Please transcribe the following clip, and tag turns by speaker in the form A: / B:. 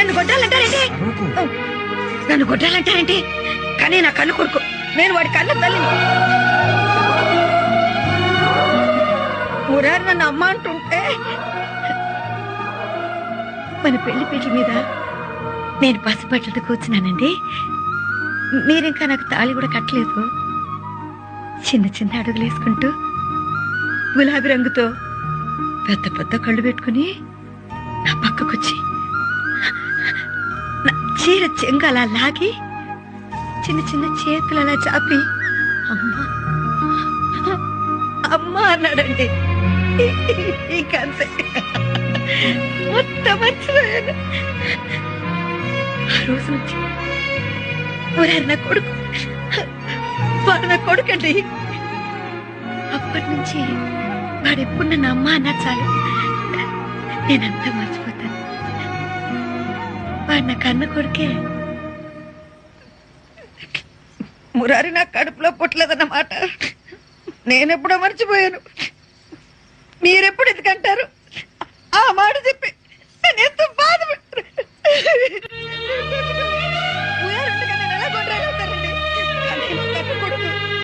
A: నన్ను కొట్టాలంటారేంటి? నన్ను కొట్టాలంటారేంటి? కానీ నా కన్ను కొడుకు. నేను వాడి కన్న తల్లిని. మురారి నన్ను అమ్మ అంటుంటే మన పెళ్ళి పీటల మీద నేను పసిబట్టలతో కూర్చున్నానండి. మీరింకా నాకు తాళి కూడా కట్టలేదు. చిన్న చిన్న అడుగులు వేసుకుంటూ గులాబీ రంగుతో పెద్ద పెద్ద కళ్ళు పెట్టుకుని నా పక్కకొచ్చి చీర చెంగలా లాగి చిన్న చిన్న చేతులు అలా చాపి అమ్మా అమ్మా అన్నాడండి. ఇంకంతే మొత్తం మర్చిపోయాను. ఆ రోజు నుంచి ఊరారు నా కొడుకు? వాడు నా కొడుకండి. అప్పటి నుంచి వాడెప్పుడు నన్ను అమ్మ అన్నా చాలు. నేనంతా మర్చిపోతాను. వాడిన కన్న కొడుకే. మురారి నా కడుపులో పుట్టలేదన్నమాట. నేనెప్పుడో మర్చిపోయాను. మీరెప్పుడు ఎందుకంటారు